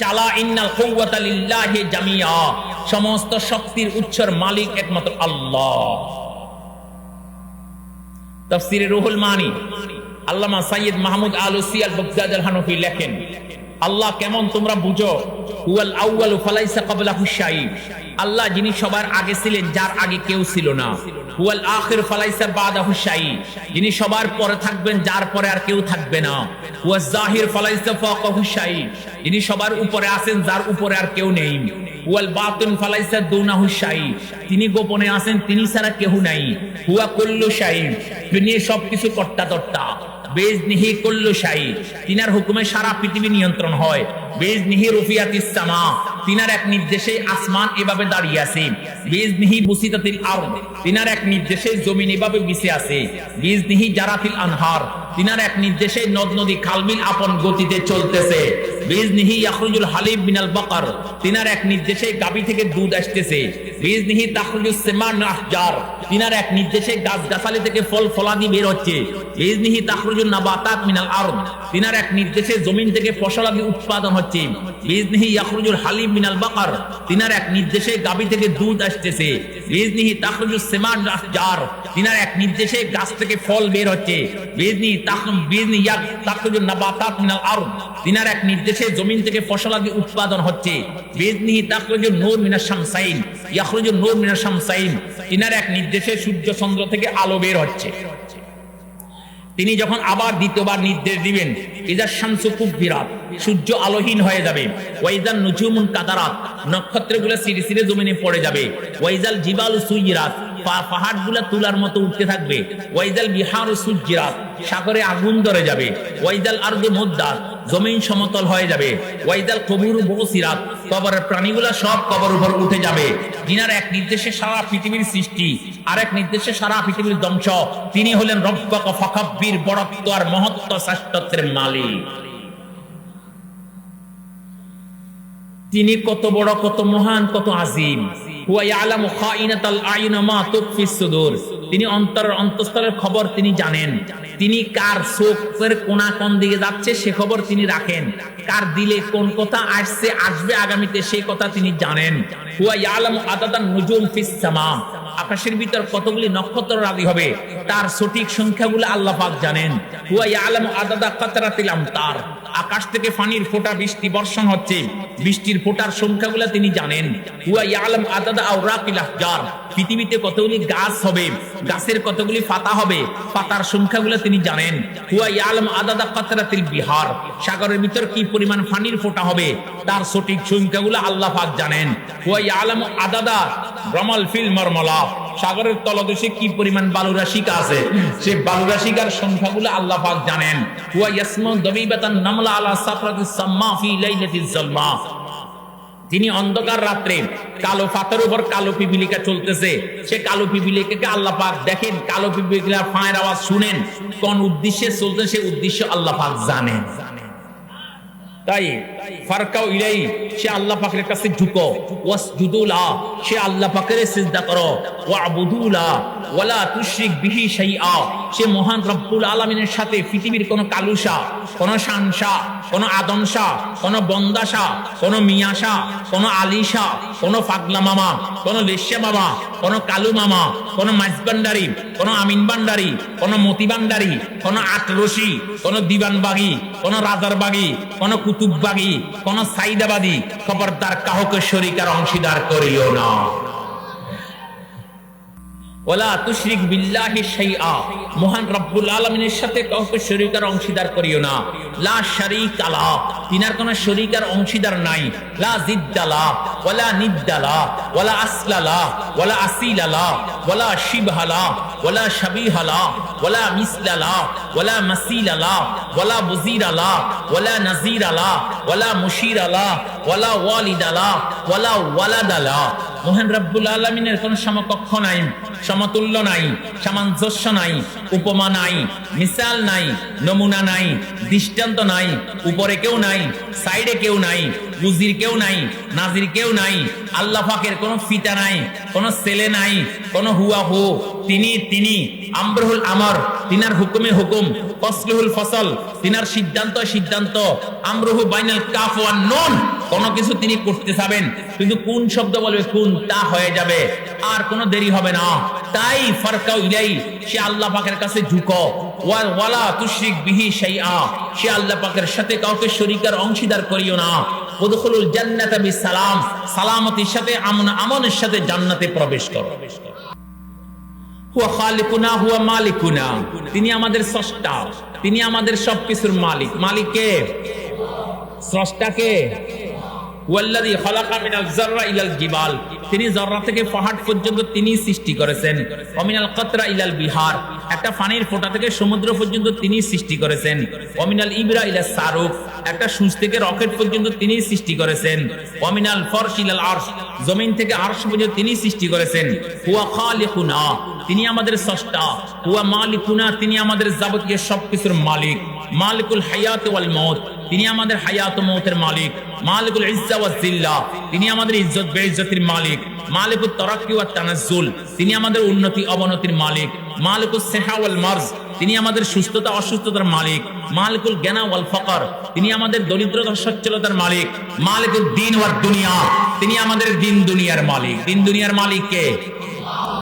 চালা জামিয়া। সমস্ত শক্তির উৎসর মালিক একমাত্র আল্লাহ। তাফসিরে রুহুল মানি আল্লামা সাইয়্যিদ মাহমুদ আলুসি আল বগদাদ আল হানফি লেখেন আল্লাহ কেমন তোমরা বুঝো? আল্লাহ যিনি সবার আগে ছিলেন, যার আগে কেউ ছিল না। হুয়াল আখির ফালাইসা যিনি সবার পরে থাকবেন, যার পরে আর কেউ থাকবে না। হুয়া জাহির ফালাইসা যিনি সবার উপরে আছেন, যার উপরে আর কেউ নেই। তিনি গোপনে আছেন, তিনি ছাড়া কেউ নাই। হুয়া কুল্লু শাই তিনি সবকিছু কর্তা তর্তা বেজনিহি কুল্লু তিনার হুকুমে সারা পৃথিবী নিয়ন্ত্রণ হয়। বেজনিহি রুফিয়াতিস সামা। তিনার এক নির্দেশে আসমান এভাবে দাঁড়িয়ে আছে। বেজনিহি বুসিতাতিল আরদ। তিনার এক নির্দেশে জমিন এভাবে বিছে আছে। বেজনিহি জারাতিল আনহার। তিনার এক নির্দেশে নদ নদী খালবিল আপন গতিতে চলতেছে। বেজনিহি ইয়াখরুজুল হালিব মিনাল বাকার। তিনার এক নির্দেশে গাবি থেকে দুধ আসতেছে। তিনার এক নির্দেশে গাছ গাছালি থেকে ফল ফলাদি বের হচ্ছে। তিনার এক নির্দেশে জমিন থেকে ফসলাদি উৎপাদন হচ্ছে। হালিব মিনাল বাকার। তিনার এক নির্দেশে গাবি থেকে দুধ আসতেছে। উৎপাদন হচ্ছে। তাখরুজুন নূর ইয়াখরুজুন নূর মিনাশ শামসাইন তিনার এক নির্দেশে সূর্য চন্দ্র থেকে আলো বের হচ্ছে। তিনি যখন আবার দ্বিতীয়বার নির্দেশ দিবেন ইজার শামসু খুব বিরাট সূর্য আলোহীন হয়ে যাবে। ওয়াইজাল নুজুমুন কাদারাত নক্ষত্রগুলো সিঁড়ি সিঁড়ে জমিনে পড়ে যাবে। ওয়াইজাল জিবাল সুইরাত পাহাড়গুলা তুলার মতো উঠতে থাকবে। ওয়াইজাল বিহার সুজিরাত সাগরে আগুন ধরে যাবে। ওয়াইজাল আরদু মুদ্দাত জমিন সমতল হয়ে যাবে। ওয়াইদাল কবুর বসিরাত, কবরের প্রাণীগুলা সব কবর উপর উঠে যাবে। যিনার এক নির্দেশে সারা পৃথিবীর সৃষ্টি আর এক নির্দেশে সারা পৃথিবীর ধ্বংস। তিনি হলেন রব্বক ফকাব্বির বড়ত্ব আর মহত্ব শ্রেষ্ঠত্বের মালিক। তিনি কত বড়, কত মহান, কত আজিম। হুয়া ইয়ালামু খাইনাতাল আইন মা তুকফিস সুদূর। তিনি অন্তরের অন্তঃস্থলের খবর তিনি জানেন। তিনি কার চোখের কোনা কোন দিকে যাচ্ছে সে খবর তিনি রাখেন। কার দিলে কোন কথা আসছে, আসবে আগামীতে সেই কথা তিনি জানেন। হুয়া ইয়ালামু আদাদান নুজুম ফিস সামা। আকাশের ভিতর কতগুলি নক্ষত্র রাজি হবে, তার সঠিক সংখ্যাগুলো আল্লাহ পাক জানেন। ইয়ালামু আদাদা আমতার। আকাশ থেকে পানির ফোঁটা বৃষ্টি বর্ষণ হচ্ছে। বৃষ্টির ফোঁটার সংখ্যাগুলো তিনি জানেন। ইয়ালাম আদাদা পৃথিবীতে কতগুলি গাছ হবে, গাছের কতগুলি পাতা হবে, পাতার সংখ্যাগুলো তিনি জানেন। ইয়ালাম আদাদা কাতরাতিল বিহার। সাগরের ভিতর কি পরিমাণ পানির ফোঁটা হবে, তার সঠিক সংখ্যাগুলো আল্লাহ পাক জানেন। ইয়ালাম আদাদা রমাল ফিল সাগরের তলদেশে কি পরিমাণ বালুরাশিকা আছে? সে বালুরাশিকার সংখ্যাগুলো আল্লাহ পাক জানেন। হুয়া ইয়াসমু দবিবাতান তিনি অন্ধকার রাত্রে কালো পাতার উপর কালো পিপিলিকা চলতেছে। সে কালো পিপিলিকাকে আল্লাহ পাক দেখেন, কালো পিপিলিকা ফাঁয়ের আওয়াজ শুনেন। কোন উদ্দেশ্যে চলতে সে উদ্দেশ্য আল্লাহ পাক জানেন। তাই ফারকাও ইলাই সে আল্লাহ পাকের কাছে ঝুঁকো ওয়াসজুদুলা, সে আল্লাহ পাকের সিজদা করো। ওয়াবুদুলা, ওয়ালা তুশরিক বিহি শাইআ, সে মহান রব্বুল আলামিনের সাথে পৃথিবীর কোন কালুসা, কোন শানসা, কোন আদমসা, কোন বন্দাসা, কোন মিয়াসা, কোন আলিশা কোন ফাগলা মামা, কোন লেশ্যা মামা, কোন কালু মামা, কোন মাইজবান্ডারি কোন আমিন বান্ডারি কোন মতি বান্ডারি কোন আটরসি কোন দিবানবাগি, কোন রাজার বাগি কোন কুতুববাগি, কোন সাইদাবাদী খবরদার কাহকে শরিকার অংশীদার করিও না। ওলা তুশরিক বিল্লাহি শাইআ মহান রব্বুল আলামিনের সাথে কাউকে শরীকার অংশীদার করিও না লা শারীক আলা তিনার কোনো শরীকার অংশীদার নাই লা জিদ্দালা ওয়ালা নিদ্দালা ওয়ালা আসলালা ওয়ালা আসিলালা ওয়ালা শিবহালা ওয়ালা শাবিহালা ওয়ালা মিসলালা ওয়ালা মাসিলালা ওয়ালা বুজিরালা ওয়ালা নাজিরালা ওয়ালা মুশিরালা ওয়ালা ওয়ালিদালা ওয়ালা ওয়ালাদালা মহান রব্বুল আলমিনের কোন সমকক্ষ নাই, সমতুল্য নাই, সামঞ্জস্য নাই, উপমা নাই, মিসাল নাই, নমুনা নাই, দৃষ্টান্ত নাই, উপরে কেউ নাই, সাইডে কেউ নাই বুজির কেউ নাই, নাজির কেউ নাই, আল্লাহ পাকের কোনো ফিতা নাই, কোনো ছেলে নাই, কোনো হুয়া হু, তিনি তিনি আমরহুল আমর, তিনার হুকুমে হুকুম ফসলুহুল ফসল, তিনার সিদ্ধান্ত সিদ্ধান্ত, আমরহু বাইনাল কাফ ওয়ান নুন। কোনো কিছু তিনি করতে চাবেন, কিন্তু কোন শব্দ বলবে, কোন তা হয়ে যাবে, আর কোনো দেরি হবে না। তাই ফারকাউ ইলাই সে আল্লাহ পাকের কাছে ঝুঁকো। ওয়া ওয়ালা তুশরিক বিহি সে আল্লাহ পাকের সাথে কাউকে শরীকার অংশীদার করিও না। বিসালাম সালামতির সাথে আমন আমনের সাথে জান্নাতে প্রবেশ করো। তিনি আমাদের স্রষ্টা। তিনি আমাদের সবকিছুর মালিক। মালিক কে? মিনাল ইলাল জিবাল। তিনি থেকে পাহাড় পর্যন্ত তিনি সৃষ্টি করেছেন। ইলাল বিহার। একটা পানির ফোঁটা থেকে সমুদ্র পর্যন্ত তিনি সৃষ্টি করেছেন। ইবরা ইলা সারুক। একটা থেকে রকেট পর্যন্ত তিনি সৃষ্টি করেছেন। অমিনাল ফরশ ইলাল আরশ। জমিন থেকে আরশ পর্যন্ত তিনি সৃষ্টি করেছেন। হুয়া খালিকুনা। তিনি আমাদের স্রষ্টা। হুয়া মালিকুনা। তিনি আমাদের যাবতীয় সবকিছুর মালিক। মালিকুল হায়াত ওয়াল মউত। তিনি আমাদের হায়াত মৌতের মালিক। মালিকুল ইজ্জা ওয়া জিল্লা। তিনি আমাদের ইজ্জত, বেইজ্জতির মালিক। মালিকুত তারাক্কি ওয়া তানাজ্জুল। তিনি আমাদের উন্নতি, অবনতির মালিক। মালিকুস সিহা ওয়াল মারজ। তিনি আমাদের সুস্থতা, অসুস্থতার মালিক। মালিকুল জ্ঞানা ওয়াল ফকর। তিনি আমাদের দরিদ্রতা, সচ্ছলতার মালিক। মালিকুল দিন ওয়ার দুনিয়া। তিনি আমাদের দিন দুনিয়ার মালিক। দিন দুনিয়ার মালিক কে?